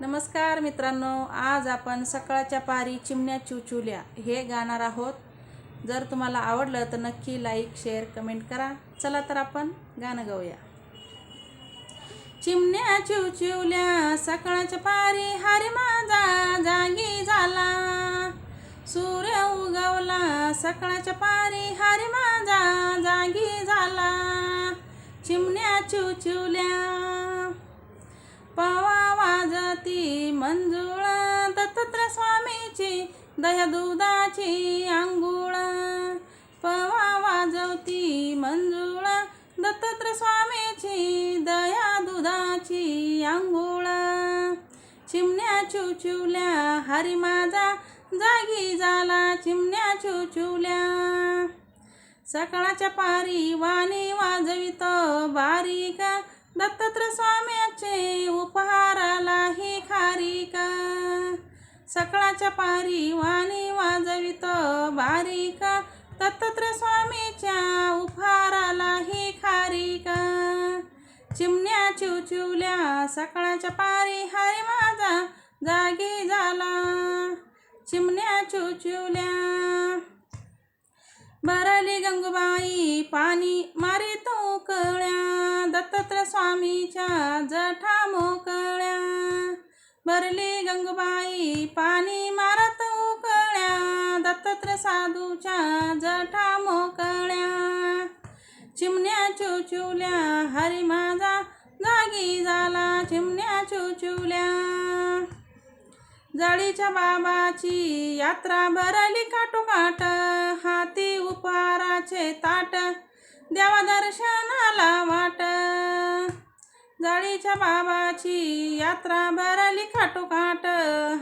नमस्कार मित्रांनो आज आपण सकाळच्या पारी चिमण्या चुचुल्या हे गाणार आहोत. जर तुम्हाला आवडलं तर नक्की लाईक शेअर कमेंट करा. चला तर आपण गाणं गाऊया. चिमण्या चिवचिवल्या सकाळच्या पारी हरी माझा जागी झाला. सूर्य उगवला सकाळच्या पारी हरी माझा जागी झाला. चिमण्या चिवचिवल्या पवा ती मंजुळा दत्तात्रय स्वामीची दया दुधाची पवा वाजवती मंजुळा दत्तत्र स्वामीची दया दुधाची आंघोळ. चिमण्या चुचुल्या हरी माझा जागी झाला चिमण्या चुचुल्या. सकाळच्या पारी वाणी वाजवित बारीक दत्तत्र स्वाम्याचे उपहार. सकाळच्या पारी वाणी वाजवित बारीक दत्तात्रय स्वामीच्या उपहाराला ही खारीक चिमण्या चिवचिवल्या सकाळच्या पारी हरी माझा जागी झाला. चिमण्या चिवचिवल्या. बरली गंगूबाई पाणी मारे तो कळ्या दत्तत्र स्वामीच्या जठा मोक बरली गंगबाई पाणी मारत उकळ्या दत्तत्र साधूच्या जठा मोकळ्या. चिमण्या चुचुल्या हरी माझा जागी झाला चिमण्या चुचुल्या. जाळीच्या बाबाची यात्रा भरली काटोकाट हाती उपहाराचे ताट देवा दर्शनाला वाट. जाळीच्या बाबाची यात्रा भरली खाटोकाट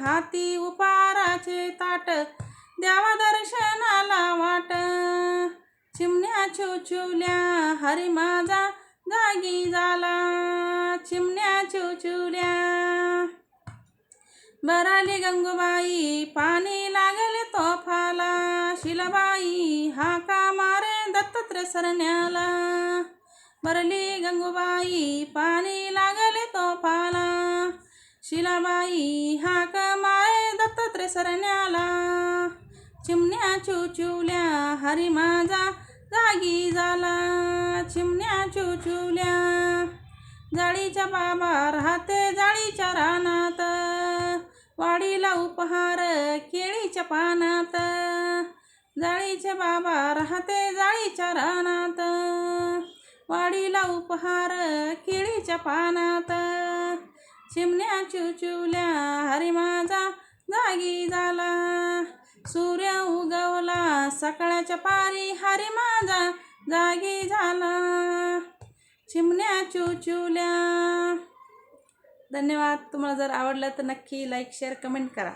हाती उपाराचे ताट द्यावा दर्शनाला वाट. चिमण्या चिवचिवल्या हरी माझा जागी झाला. चिमण्या चिवचिवल्या. बराली गंगूबाई पाणी लागले तोफाला. शिलाबाई हाका मारे दत्तत्र सरण्याला. बरली गंगूबाई पाणी लागले तोफाला शिलाबाई हाक माय दत्तात्रे सरण्याला. चिमण्या चुचुल्या हरी माझा जागी झाला. चिमण्या चुचुल्या जाळीच्या बाबा राहते जाळीच्या रानात. वाडीला उपहार केळीच्या पानात. जाळीच्या बाबा राहते जाळीच्या रानात. वाडीला उपहार केळीच्या पानात. चिमण्या चुचुल्या हरी माझा जागी झाला. सूर्य उगवला सकाळच्या पारी. हरी माझा जागी झाला. चिमण्या चुचुल्या धन्यवाद. तुम्हाला जर आवडलं तर नक्की लाईक शेअर कमेंट करा.